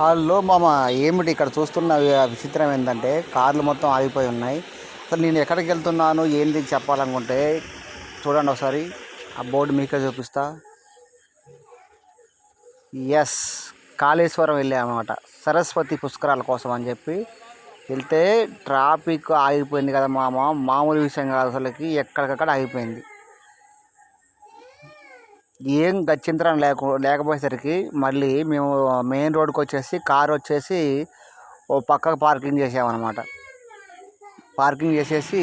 Hello మామ ఏమిటి ఇక్కడ చూస్తున్న విచిత్రం ఏంటంటే కార్లు మొత్తం ఆగిపోయి ఉన్నాయి. అసలు నేను ఎక్కడికి వెళ్తున్నాను ఏంది చెప్పాలనుకుంటే చూడండి ఒకసారి. ఆ బోర్డు మీకే చూపిస్తా. ఎస్ కాళేశ్వరం వెళ్ళామన్నమాట. సరస్వతి పుష్కరాల కోసం అని చెప్పి వెళ్తే ట్రాఫిక్ ఆగిపోయింది కదా మామ. మామూలు విషయం కాదు అసలుకి ఎక్కడికక్కడ ఆగిపోయింది. ఏం గచ్చింతరం లేక లేకపోయేసరికి మళ్ళీ మేము మెయిన్ రోడ్కి వచ్చేసి కార్ వచ్చేసి ఓ పక్కకు పార్కింగ్ చేసామన్నమాట. పార్కింగ్ చేసేసి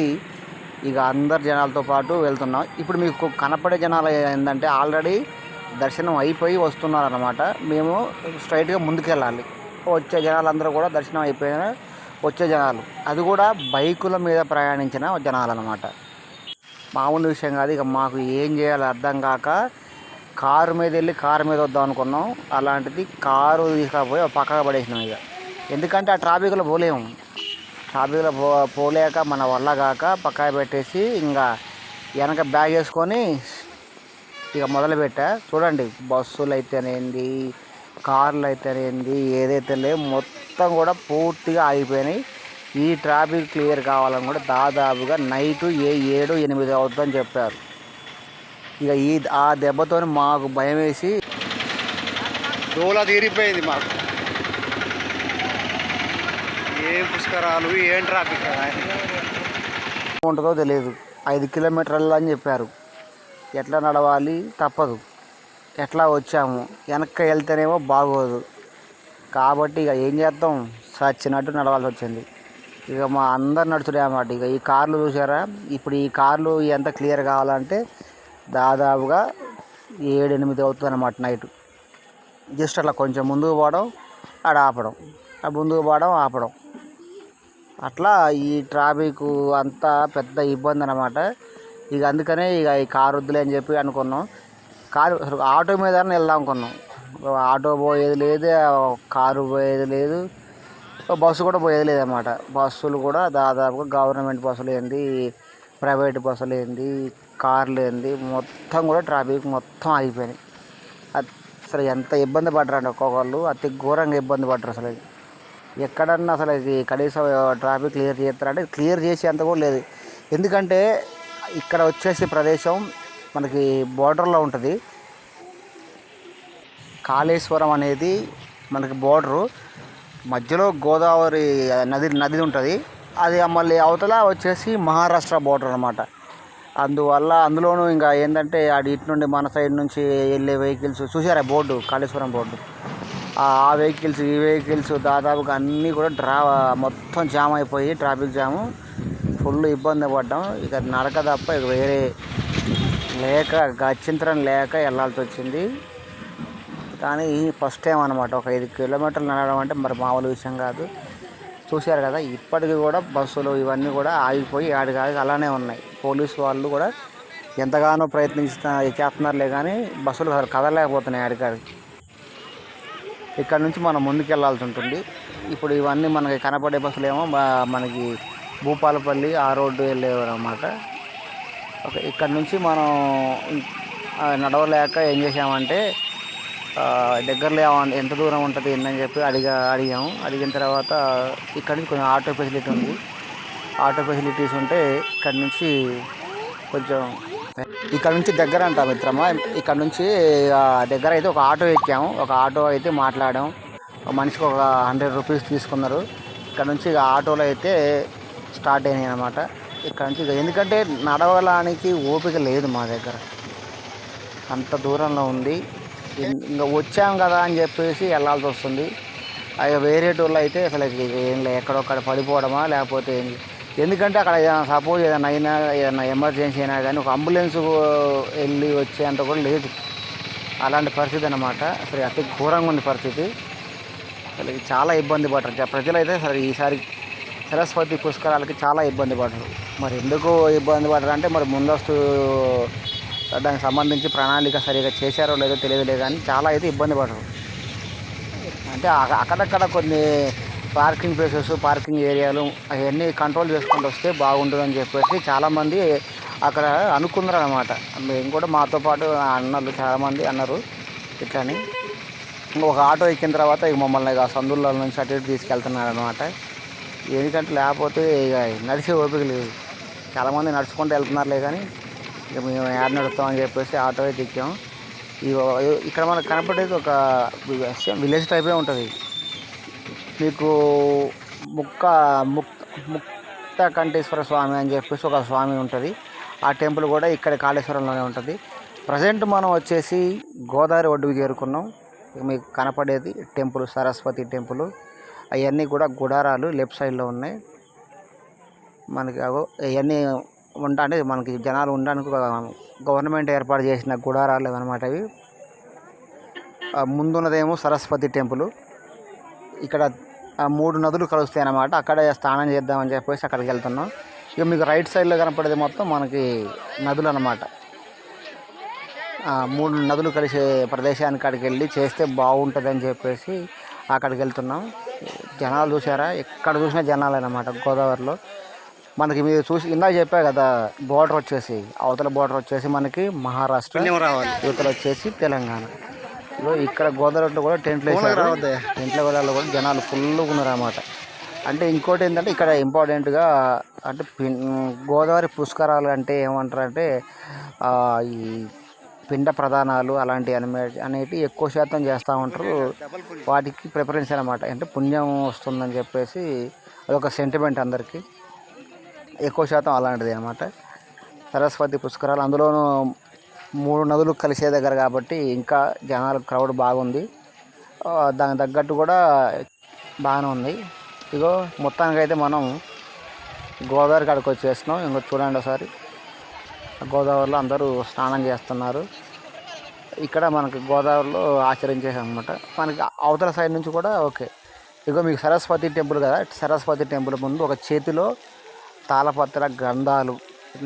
ఇక అందరు జనాలతో పాటు వెళ్తున్నాం. ఇప్పుడు మీకు కనపడే జనాలు ఏంటంటే ఆల్రెడీ దర్శనం అయిపోయి వస్తున్నారన్నమాట. మేము స్ట్రైట్గా ముందుకెళ్ళాలి. వచ్చే జనాలందరూ కూడా దర్శనం అయిపోయిన వచ్చే జనాలు. అది కూడా బైకుల మీద ప్రయాణించిన జనాలు అనమాట మామూలు విషయం కాదు ఇక మాకు ఏం చేయాలో అర్థం కాక కారు మీద వెళ్ళి కారు మీద వద్దాం అనుకున్నాం. అలాంటిది కారు తీసుకపోయి పక్కగా పక్కకు పడేసినాం ఇక. ఎందుకంటే ఆ ట్రాఫిక్లో పోలేము. ట్రాఫిక్లో పో పోలేక మన వల్ల కాక పక్కగా పెట్టేసి ఇంకా వెనక బ్యాగ్ వేసుకొని ఇక మొదలుపెట్టా చూడండి బస్సులు అయితేనేంది కార్లు అయితేనేంది ఏదైతే లేవు మొత్తం కూడా పూర్తిగా ఆగిపోయినాయి. ఈ ట్రాఫిక్ క్లియర్ కావాలని కూడా దాదాపుగా నైట్ ఏ ఏడు ఎనిమిది అవుతుందని చెప్పారు. ఇక ఈ ఆ దెబ్బతో మాకు భయం వేసి దోల తీరిపోయింది మాకు. ఏం పుష్కరాలు ఏం ట్రాఫిక్ ఉంటుందో తెలియదు. ఐదు కిలోమీటర్లు అని చెప్పారు. ఎట్లా నడవాలి? తప్పదు. ఎట్లా వచ్చాము? వెనక్కి వెళ్తేనేమో బాగోదు. కాబట్టి ఇక ఏం చేద్దాం? సచ్చినట్టు నడవాల్సి వచ్చింది. ఇక మా అందరు నడుచుడే అన్నమాట. ఇక ఈ కార్లు చూసారా? ఇప్పుడు ఈ కార్లు ఎంత క్లియర్ కావాలంటే దాదాపుగా ఏడు ఎనిమిది అవుతుంది అనమాట నైట్. జస్ట్ అట్లా కొంచెం ముందుకు పోవడం ఆడ ఆపడం. ఆ ముందుకు పోవడం ఆపడం. అట్లా ఈ ట్రాఫిక్ అంతా పెద్ద ఇబ్బంది అనమాట ఇక అందుకనే ఇక ఈ కారు వద్దులే అని చెప్పి అనుకున్నాం. కారు అసలు ఆటో మీద వెళ్దాం అనుకున్నాం. ఆటో పోయేది లేదు కారు పోయేది లేదు. బస్సు కూడా పోయేది లేదన్నమాట. బస్సులు కూడా దాదాపుగా గవర్నమెంట్ బస్సులు ఏంది ప్రైవేట్ బస్సులు ఏంది కార్లు ఏంది మొత్తం కూడా ట్రాఫిక్ మొత్తం ఆగిపోయినాయి. అసలు ఎంత ఇబ్బంది పడ్డారండి ఒక్కొక్కళ్ళు అతి ఘోరంగా ఇబ్బంది పడ్డారు అసలు ఎక్కడన్నా అసలు ఇది కనీసం ట్రాఫిక్ క్లియర్ చేస్తారంటే క్లియర్ చేసేంత కూడా లేదు. ఎందుకంటే ఇక్కడ వచ్చేసి ప్రదేశం మనకి బోర్డర్లో ఉంటుంది. కాళేశ్వరం అనేది మనకి బోర్డరు. మధ్యలో గోదావరి నది నది ఉంటుంది. అది మళ్ళీ అవతల వచ్చేసి మహారాష్ట్ర బోర్డర్ అనమాట అందువల్ల అందులోనూ ఇంకా ఏంటంటే అటు ఇటు నుండి మన సైడ్ నుంచి వెళ్ళే వెహికల్స్ చూసారా బోర్డు? కాళేశ్వరం బోర్డు. ఆ వెహికల్స్ ఈ వెహికల్స్ దాదాపుగా అన్నీ కూడా డ్రా మొత్తం జామ్ అయిపోయి ట్రాఫిక్ జాము ఫుల్ ఇబ్బంది పడ్డాం. ఇక నడక తప్ప ఇక వేరే లేక గచ్చింతరం లేక వెళ్ళాల్సి వచ్చింది. కానీ ఫస్ట్ టైం అనమాట ఒక ఐదు కిలోమీటర్లు నడవడం అంటే మరి మామూలు విషయం కాదు. చూశారు కదా ఇప్పటికీ కూడా బస్సులు ఇవన్నీ కూడా ఆగిపోయి ఆడికి అలానే ఉన్నాయి. పోలీసు వాళ్ళు కూడా ఎంతగానో ప్రయత్నిస్తా చేస్తున్నారులే కానీ బస్సులు అసలు కదలలేకపోతున్నాయి ఆడికాడికి. ఇక్కడ నుంచి మనం ముందుకెళ్ళాల్సి ఉంటుంది. ఇప్పుడు ఇవన్నీ మనకి కనపడే బస్సులు ఏమో మనకి భూపాలపల్లి ఆ రోడ్డు వెళ్ళేవారు అనమాట ఓకే ఇక్కడ నుంచి మనం నడవలేక ఏం చేసామంటే దగ్గరలో ఎంత దూరం ఉంటుంది ఏందని చెప్పి అడిగా అడిగాము. అడిగిన తర్వాత ఇక్కడ నుంచి కొంచెం ఆటో ఫెసిలిటీ ఉంది. ఆటో ఫెసిలిటీస్ ఉంటే ఇక్కడ నుంచి కొంచెం ఇక్కడ నుంచి దగ్గర అంట మిత్రమా. ఇక్కడ నుంచి దగ్గర అయితే ఒక ఆటో ఎక్కాము. ఒక ఆటో అయితే మాట్లాడాం ఒక మనిషికి ఒక హండ్రెడ్ రూపీస్ తీసుకున్నారు. ఇక్కడ నుంచి ఇక ఆటోలో అయితే స్టార్ట్ అయినాయి అనమాట ఇక్కడ నుంచి ఇక ఎందుకంటే నడవడానికి ఓపిక లేదు మా దగ్గర. అంత దూరంలో ఉంది. ఇంకా వచ్చాం కదా అని చెప్పేసి వెళ్ళాల్సి వస్తుంది. అవి వేరే టూర్లో అయితే అసలు ఏం లే ఎక్కడొక్కడ పడిపోవడమా లేకపోతే ఏం ఎందుకంటే అక్కడ సపోజ్ ఏదైనా అయినా ఏదైనా ఎమర్జెన్సీ అయినా కానీ ఒక అంబులెన్స్ వెళ్ళి వచ్చేంత కూడా లేదు. అలాంటి పరిస్థితి అనమాట అసలు అతి ఘోరంగా ఉంది పరిస్థితి. అసలు చాలా ఇబ్బంది పడరు ప్రజలు ప్రజలైతే సరే ఈసారి సరస్వతి పుష్కరాలకి చాలా ఇబ్బంది పడరు మరి ఎందుకు ఇబ్బంది పడరు అంటే మరి ముందస్తు దానికి సంబంధించి ప్రణాళిక సరిగా చేశారో లేదో తెలియదులే కానీ చాలా అయితే ఇబ్బంది పడరు అంటే అక్కడక్కడ కొన్ని పార్కింగ్ ప్లేసెస్ పార్కింగ్ ఏరియాలు అవన్నీ కంట్రోల్ చేసుకుంటూ వస్తే బాగుంటుందని చెప్పేసి చాలామంది అక్కడ అనుకున్నారు అనమాట మేము కూడా మాతో పాటు అన్నలు చాలామంది అన్నారు. ఇట్లని ఇంకా ఒక ఆటో ఎక్కిన తర్వాత ఇక మమ్మల్ని ఇక సందుల నుంచి అటు ఇటు తీసుకెళ్తున్నారు అనమాట ఎందుకంటే లేకపోతే ఇక నడిచే ఓపిక లేదు. చాలామంది నడుచుకుంటూ వెళ్తున్నారులే కానీ ఇక మేము యాడ్ నడుస్తామని చెప్పేసి ఆటో అయితే ఎక్కాం. ఈ ఇక్కడ మనకు కనపడేది ఒక విలేజ్ టైపే ఉంటుంది. మీకు ముక్క ముక్ ముక్త కంఠేశ్వర స్వామి అని చెప్పేసి ఒక స్వామి ఉంటుంది. ఆ టెంపుల్ కూడా ఇక్కడ కాళేశ్వరంలోనే ఉంటుంది. ప్రజెంట్ మనం వచ్చేసి గోదావరి ఒడ్డుకు చేరుకున్నాం. మీకు కనపడేది టెంపుల్ సరస్వతి టెంపుల్. అవన్నీ కూడా గుడారాలు లెఫ్ట్ సైడ్లో ఉన్నాయి. మనకి అగో ఇవన్నీ ఉంటా అంటే మనకి జనాలు ఉండడానికి గవర్నమెంట్ ఏర్పాటు చేసిన గుడారాలు అనమాట అవి. ముందున్నదేమో సరస్వతి టెంపుల్. ఇక్కడ మూడు నదులు కలుస్తాయి అన్నమాట. అక్కడ స్నానం చేద్దామని చెప్పేసి అక్కడికి వెళ్తున్నాం. ఇక మీకు రైట్ సైడ్లో కనపడేది మొత్తం మనకి నదులు అన్నమాట. మూడు నదులు కలిసే ప్రదేశానికి అక్కడికి వెళ్ళి చేస్తే బాగుంటుంది అని చెప్పేసి అక్కడికి వెళ్తున్నాం. జనాలు చూసారా? ఎక్కడ చూసినా జనాలు అన్నమాట గోదావరిలో. మనకి మీరు చూసి ఇందాక చెప్పా కదా బోర్డర్ వచ్చేసి అవతల బోర్డర్ వచ్చేసి మనకి మహారాష్ట్ర యువతల వచ్చేసి తెలంగాణ. ఇక్కడ గోదావరిలో కూడా టెంట్లు టెంట్ల గోదావరిలో కూడా జనాలు ఫుల్గా ఉన్నారు అన్నమాట అంటే ఇంకోటి ఏంటంటే ఇక్కడ ఇంపార్టెంట్గా అంటే గోదావరి పుష్కరాలు అంటే ఏమంటారు అంటే ఆ, ఈ పిండ ప్రధానాలు అలాంటి అనిమే అనేటివి ఎక్కువ శాతం చేస్తూ ఉంటారు. వాటికి ప్రిఫరెన్స్ అనమాట అంటే పుణ్యం వస్తుందని చెప్పేసి అదొక సెంటిమెంట్ అందరికీ. ఎక్కువ శాతం అలాంటిది అనమాట సరస్వతి పుష్కరాలు అందులోనూ మూడు నదులు కలిసే దగ్గర కాబట్టి ఇంకా జనాలు క్రౌడ్ బాగుంది. దానికి తగ్గట్టు కూడా బాగానే ఉంది. ఇగో మొత్తానికి అయితే మనం గోదావరి కాడికి వచ్చేసినాం ఇంకో చూడండి ఒకసారి. గోదావరిలో అందరూ స్నానం చేస్తున్నారు. ఇక్కడ మనకి గోదావరిలో ఆచరించేసాం అనమాట మనకి అవతల సైడ్ నుంచి కూడా ఓకే. ఇగో మీకు సరస్వతి టెంపుల్ కదా? సరస్వతి టెంపుల్ ముందు ఒక చేతిలో తాళపత్ర గ్రంథాలు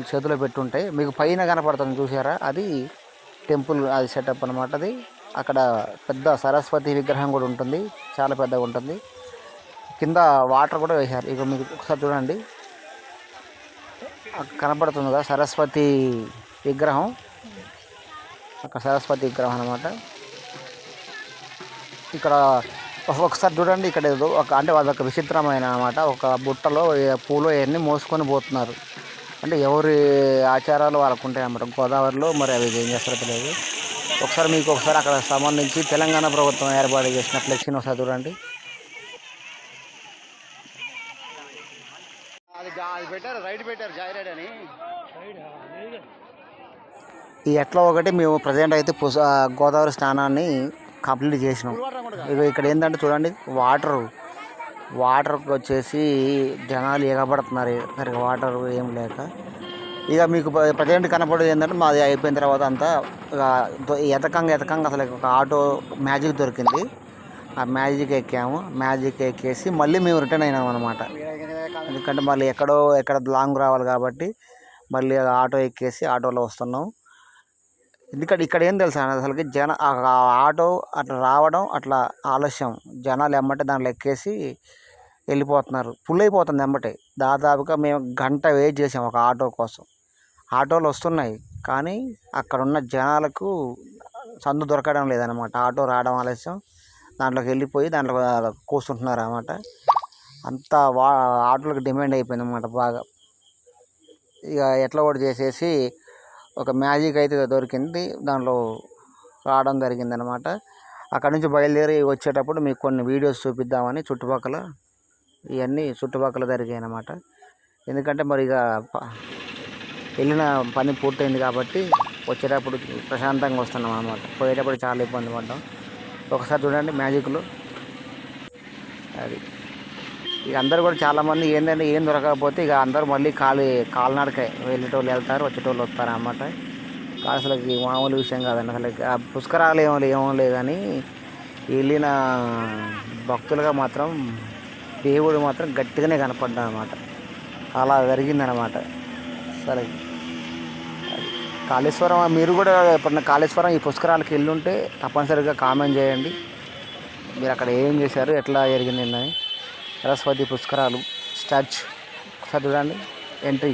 చేతిలో పెట్టుంటాయి మీకు పైన కనపడుతుంది చూసారా అది టెంపుల్ అది సెటప్ అనమాట అది. అక్కడ పెద్ద సరస్వతి విగ్రహం కూడా ఉంటుంది. చాలా పెద్దగా ఉంటుంది. కింద వాటర్ కూడా వేశారు. ఇక మీకు ఒకసారి చూడండి. కనపడుతుంది కదా సరస్వతి విగ్రహం. అక్కడ సరస్వతి విగ్రహం అనమాట ఇక్కడ ఒకసారి చూడండి ఇక్కడ ఏదో ఒక అంటే అదొక విచిత్రమైన అనమాట ఒక బుట్టలో పూలు అవన్నీ మోసుకొని పోతున్నారు. అంటే ఎవరి ఆచారాలు వాళ్ళకు ఉంటాయి అన్నమాట. గోదావరిలో మరి అవి ఏం చేస్తారో తెలియదు. ఒకసారి మీకు ఒకసారి అక్కడ సంబంధించి తెలంగాణ ప్రభుత్వం ఏర్పాటు చేసిన ఫ్లెక్సీని ఒకసారి చూడండి. అది అది పెట్టారు రైట్ పెట్టారు జాయ్ రైడ్ అని. ఈ ఎట్లా ఒకటి మేము ప్రజెంట్ అయితే గోదావరి స్నానాన్ని కంప్లీట్ చేసినాం. ఇక ఇక్కడ ఏంటంటే చూడండి వాటర్. వాటర్కి వచ్చేసి జనాలు ఎగబడుతున్నారు. సరిగ్గా వాటర్ ఏం లేక. ఇక మీకు ప్రజెంట్ కనపడేది ఏంటంటే మాది అయిపోయిన తర్వాత అంతా ఇక ఎతకంగా ఎతకంగా అసలు ఒక ఆటో మ్యాజిక్ దొరికింది. ఆ మ్యాజిక్ ఎక్కాము. మ్యాజిక్ ఎక్కేసి మళ్ళీ మేము రిటర్న్ అయినాం అనమాట ఎందుకంటే మళ్ళీ ఎక్కడో ఎక్కడ లాంగ్ రావాలి కాబట్టి మళ్ళీ ఆటో ఎక్కేసి ఆటోలో వస్తున్నాం. ఎందుకంటే ఇక్కడ ఏం తెలుసా అసలుకి జన ఆటో అట్లా రావడం అట్లా ఆలస్యం. జనాలు ఎమ్మటే దాంట్లో ఎక్కేసి వెళ్ళిపోతున్నారు. ఫుల్ అయిపోతుంది ఎమ్మటే. దాదాపుగా మేము గంట వెయిట్ చేసాం ఒక ఆటో కోసం. ఆటోలు వస్తున్నాయి కానీ అక్కడ ఉన్న జనాలకు సందు దొరకడం లేదనమాట ఆటో రావడం ఆలస్యం. దాంట్లోకి వెళ్ళిపోయి దాంట్లో కూర్చుంటున్నారు అనమాట అంత వా ఆటోలకు డిమాండ్ అయిపోయింది అనమాట బాగా. ఇక ఎట్లా కూడా చేసేసి ఒక మ్యాజిక్ అయితే దొరికింది. దాంట్లో రావడం జరిగింది అనమాట అక్కడ నుంచి బయలుదేరి వచ్చేటప్పుడు మీకు కొన్ని వీడియోస్ చూపిద్దామని చుట్టుపక్కల ఇవన్నీ చుట్టుపక్కల జరిగాయి అన్నమాట. ఎందుకంటే మరి ఇక వెళ్ళిన పని పూర్తయింది కాబట్టి వచ్చేటప్పుడు ప్రశాంతంగా వస్తున్నాం అనమాట పోయేటప్పుడు చాలా ఇబ్బంది పడ్డాం. ఒకసారి చూడండి మ్యాజిక్లు. అది. ఇక అందరు కూడా చాలామంది ఏంటంటే ఏం దొరకకపోతే ఇక అందరూ మళ్ళీ కాలి కాలినడకే వెళ్ళేటోళ్ళు వెళ్తారు వచ్చేటోళ్ళు వస్తారు అన్నమాట అసలు మామూలు విషయం కాదండి. అసలు ఆ పుష్కరాలు ఏమో ఏమో లేదని వెళ్ళిన భక్తులుగా మాత్రం దేవుడు మాత్రం గట్టిగానే కనపడ్డా అనమాట అలా జరిగిందనమాట సరే కాళేశ్వరం మీరు కూడా ఎప్పుడన్నా కాళేశ్వరం ఈ పుష్కరాలకు వెళ్ళుంటే తప్పనిసరిగా కామెంట్ చేయండి. మీరు అక్కడ ఏం చేశారు ఎట్లా జరిగింది అని సరస్వతి పుష్కరాలు స్టాచ్ ఒకసారి చూడండి. ఎంట్రీ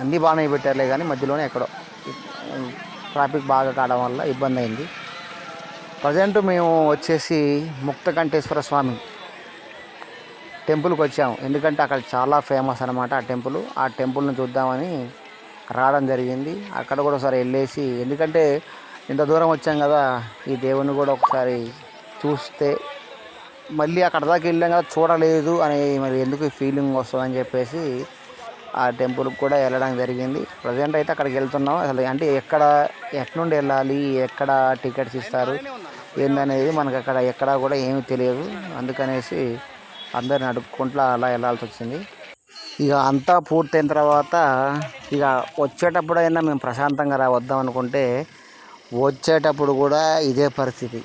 అన్నీ బాగానే పెట్టారులే కానీ మధ్యలోనే ఎక్కడో. ట్రాఫిక్ బాగా కావడం వల్ల ఇబ్బంది అయింది. ప్రజెంట్ మేము వచ్చేసి ముక్తకంఠేశ్వర స్వామి టెంపుల్కి వచ్చాము. ఎందుకంటే అక్కడ చాలా ఫేమస్ అనమాట ఆ టెంపుల్. ఆ టెంపుల్ని చూద్దామని రావడం జరిగింది. అక్కడ కూడా ఒకసారి వెళ్ళేసి ఎందుకంటే ఇంత దూరం వచ్చాం కదా ఈ దేవుని కూడా ఒకసారి చూస్తే మళ్ళీ అక్కడ దాకా వెళ్ళాం కదా చూడలేదు అని మరి ఎందుకు ఫీలింగ్ వస్తుందని చెప్పేసి ఆ టెంపుల్కి కూడా వెళ్ళడం జరిగింది. ప్రజెంట్ అయితే అక్కడికి వెళ్తున్నాం. అసలు అంటే ఎక్కడ ఎట్నుండి వెళ్ళాలి ఎక్కడ టికెట్స్ ఇస్తారు ఏందనేది మనకు అక్కడ ఎక్కడా కూడా ఏమీ తెలియదు. అందుకనేసి అందరిని అడుక్కుంటూ అలా వెళ్ళాల్సి వచ్చింది. ఇక అంతా పూర్తయిన తర్వాత ఇక వచ్చేటప్పుడైనా మేము ప్రశాంతంగా రా వద్దాం అనుకుంటే వచ్చేటప్పుడు కూడా ఇదే పరిస్థితి.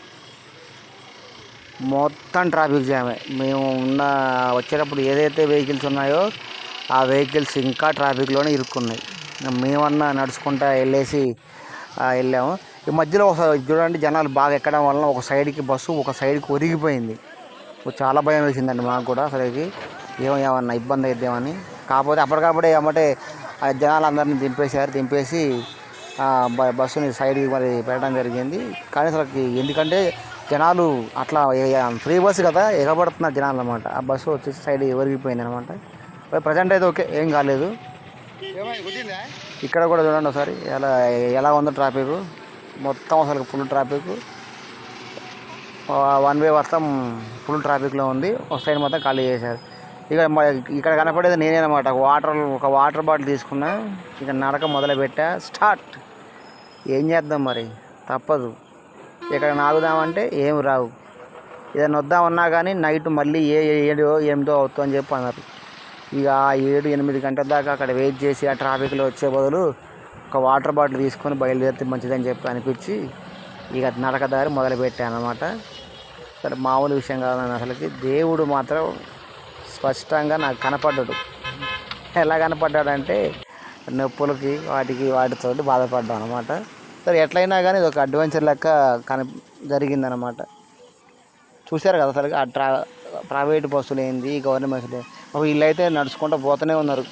మొత్తం ట్రాఫిక్ జామే. మేము ఉన్న వచ్చేటప్పుడు ఏదైతే వెహికల్స్ ఉన్నాయో ఆ వెహికల్స్ ఇంకా ట్రాఫిక్లోనే ఇరుక్కున్నాయి. మేమన్నా నడుచుకుంటా వెళ్ళేసి వెళ్ళాము. ఈ మధ్యలో ఒకసారి చూడండి జనాలు బాగా ఎక్కడం వలన ఒక సైడ్కి బస్సు ఒక సైడ్కి ఒరిగిపోయింది. చాలా భయం వేసిందండి మాకు కూడా అసలుకి. ఏమో ఏమన్నా ఇబ్బంది అయిద్దామని. కాకపోతే అప్పటికప్పుడే ఏమంటే ఆ జనాలు అందరిని దింపేశారు. దింపేసి బస్సుని సైడ్కి మరి పెట్టడం జరిగింది. కానీ అసలు ఎందుకంటే జనాలు అట్లా ఫ్రీ బస్సు కదా ఎగబడుతున్నారు జనాలు అనమాట ఆ బస్సు వచ్చేసి సైడ్ ఎవరిగిపోయింది అనమాట ప్రజెంట్ అయితే ఓకే ఏం కాలేదు. ఇక్కడ కూడా చూడండి ఒకసారి ఎలా ఎలా ఉందో ట్రాఫిక్ మొత్తం అసలు ఫుల్ ట్రాఫిక్ వన్ వే మొత్తం ఫుల్ ట్రాఫిక్లో ఉంది. ఒక సైడ్ మొత్తం ఖాళీ చేశారు. ఇక ఇక్కడ కనపడేది నేనే అనమాట వాటర్ ఒక వాటర్ బాటిల్ తీసుకున్నా ఇక నడక మొదలుపెట్టా స్టార్ట్. ఏం చేద్దాం మరి? తప్పదు. ఇక్కడ నాగుదామంటే ఏం రావు. ఏదైనా వద్దామన్నా కానీ నైట్ మళ్ళీ ఏ ఏ- ఏడో ఎనిమిదో అవుతుందని అని చెప్పి అన్నారు. ఇక ఆ ఏడు ఎనిమిది గంటల దాకా అక్కడ వెయిట్ చేసి ఆ ట్రాఫిక్లో వచ్చే బదులు ఒక వాటర్ బాటిల్ తీసుకొని బయలుదేరితే మంచిదని చెప్పి అనిపించి ఇక నడకదారి మొదలుపెట్టాను అనమాట సరే మామూలు విషయం కాదని అసలుకి. దేవుడు మాత్రం స్పష్టంగా నాకు కనపడ్డాడు. ఎలా కనపడ్డాడంటే నొప్పులకి వాటికి వాటితో బాధపడ్డాం అనమాట సరే ఎట్లయినా కానీ ఇది ఒక అడ్వెంచర్ లెక్క కన జరిగిందనమాట చూశారు కదా అసలు ఆ ట్రా ప్రైవేట్ బస్సులు ఏంది గవర్నమెంట్ బస్సులు ఏంది. ఒక వీళ్ళైతే నడుచుకుంటూ పోతూనే ఉన్నారు.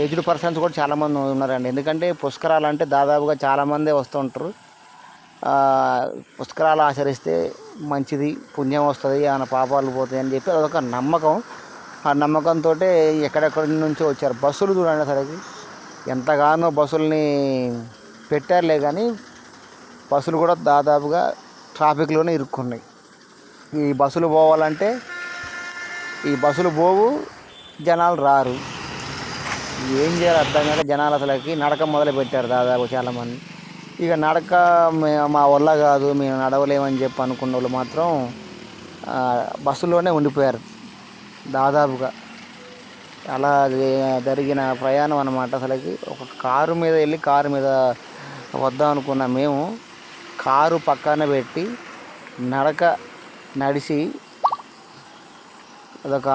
ఏజ్డ్ పర్సన్స్ కూడా చాలామంది ఉన్నారండి. ఎందుకంటే పుష్కరాలు అంటే దాదాపుగా చాలామందే వస్తుంటారు. పుష్కరాలు ఆచరిస్తే మంచిది పుణ్యం వస్తుంది ఆయన పాపాలు పోతాయి అని చెప్పి అదొక నమ్మకం. ఆ నమ్మకంతో ఎక్కడెక్కడి నుంచో వచ్చారు. బస్సులు చూడండి అసలుకి. ఎంతగానో బస్సుల్ని పెట్టారులే కానీ బస్సులు కూడా దాదాపుగా ట్రాఫిక్లోనే ఇరుక్కున్నాయి. ఈ బస్సులు పోవాలంటే ఈ బస్సులు పోవు జనాలు రారు. ఏం చేయాలి అర్థం కాక జనాలు అసలుకి నడక మొదలు పెట్టారు దాదాపు చాలామంది. ఇక నడక మా వల్ల కాదు మేము నడవలేమని చెప్పి అనుకున్న వాళ్ళు మాత్రం బస్సులోనే ఉండిపోయారు. దాదాపుగా అలా జరిగిన ప్రయాణం అనమాట అసలుకి. ఒక కారు మీద వెళ్ళి కారు మీద వద్దాం అనుకున్న మేము. కారు పక్కన పెట్టి నడక నడిచి అదొక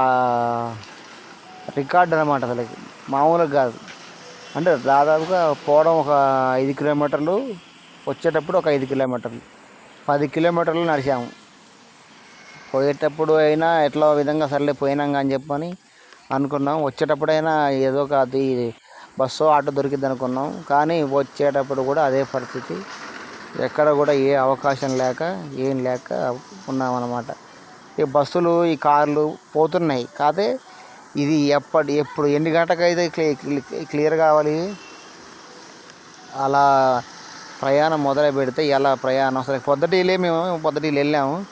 రికార్డ్ అనమాట అసలు. మామూలుగా కాదు. అంటే దాదాపుగా పోవడం ఒక ఐదు కిలోమీటర్లు వచ్చేటప్పుడు ఒక ఐదు కిలోమీటర్లు. పది కిలోమీటర్లు నడిచాము. పోయేటప్పుడు అయినా ఎట్లా విధంగా సర్లే పోయినాం అని చెప్పని అనుకున్నాం. వచ్చేటప్పుడైనా ఏదో ఒక అది బస్సు ఆటో దొరికింది అనుకున్నాం కానీ వచ్చేటప్పుడు కూడా అదే పరిస్థితి. ఎక్కడ కూడా ఏ అవకాశం లేక ఏం లేక ఉన్నామన్నమాట. ఈ బస్సులు ఈ కార్లు పోతున్నాయి. కాదే ఇది ఎప్పటి ఎప్పుడు ఎన్ని గంటకైతే క్లి క్లియర్ కావాలి? అలా ప్రయాణం మొదలు పెడితే ఎలా ప్రయాణం? అసలు పొద్దుటీలే మేము పొద్దుటీలు వెళ్ళాము.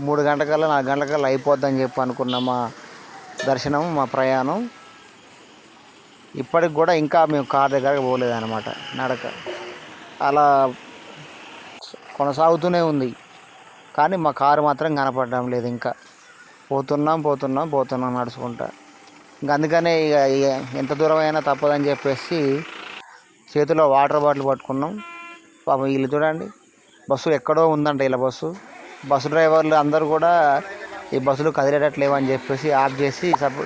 మూడు గంటకల్లా నాలుగు గంటలకల్లా అయిపోద్దని చెప్పి అనుకున్న మా దర్శనం మా ప్రయాణం. ఇప్పటికి కూడా ఇంకా మేము కార్ దగ్గరకు పోలేదన్నమాట నడక. అలా కొనసాగుతూనే ఉంది. కానీ మా కారు మాత్రం కనపడడం లేదు ఇంకా. పోతున్నాం పోతున్నాం పోతున్నాం నడుచుకుంటా. ఇంక అందుకనే ఇక ఎంత దూరం అయినా తప్పదని చెప్పేసి చేతిలో వాటర్ బాటిల్ పట్టుకున్నాం. పాపం వీళ్ళు చూడండి బస్సు ఎక్కడో ఉందంట ఇలా బస్సు. బస్సు డ్రైవర్లు అందరూ కూడా ఈ బస్సులు కదిలేటట్లేవు అని చెప్పేసి ఆఫ్ చేసి సపో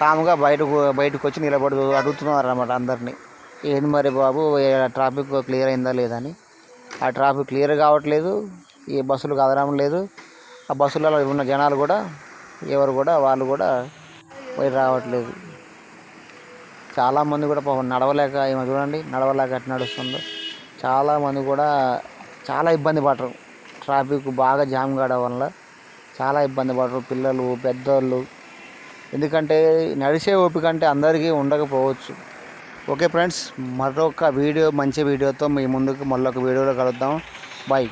కాముగా బయటకు బయటకు వచ్చి నిలబడి అడుగుతున్నారు అన్నమాట అందరినీ. ఏంది మరి బాబు ట్రాఫిక్ క్లియర్ అయిందా లేదని ఆ ట్రాఫిక్ క్లియర్ కావట్లేదు ఈ బస్సులు కదలడం లేదు. ఆ బస్సులలో ఉన్న జనాలు కూడా ఎవరు కూడా వాళ్ళు కూడా పోయి రావట్లేదు. చాలామంది కూడా పాపం నడవలేక ఏమో చూడండి నడవలేక ఎట్లా నడుస్తుందో. చాలామంది కూడా చాలా ఇబ్బంది పడరు. ట్రాఫిక్ బాగా జామ్ కావడం వల్ల చాలా ఇబ్బంది పడరు. పిల్లలు పెద్దోళ్ళు ఎందుకంటే నడిచే ఓపిక అంటే అందరికీ ఉండకపోవచ్చు. ఓకే ఫ్రెండ్స్ మరొక వీడియో మంచి వీడియోతో మీ ముందుకు మళ్ళొక వీడియోలో కలుద్దాం. బాయ్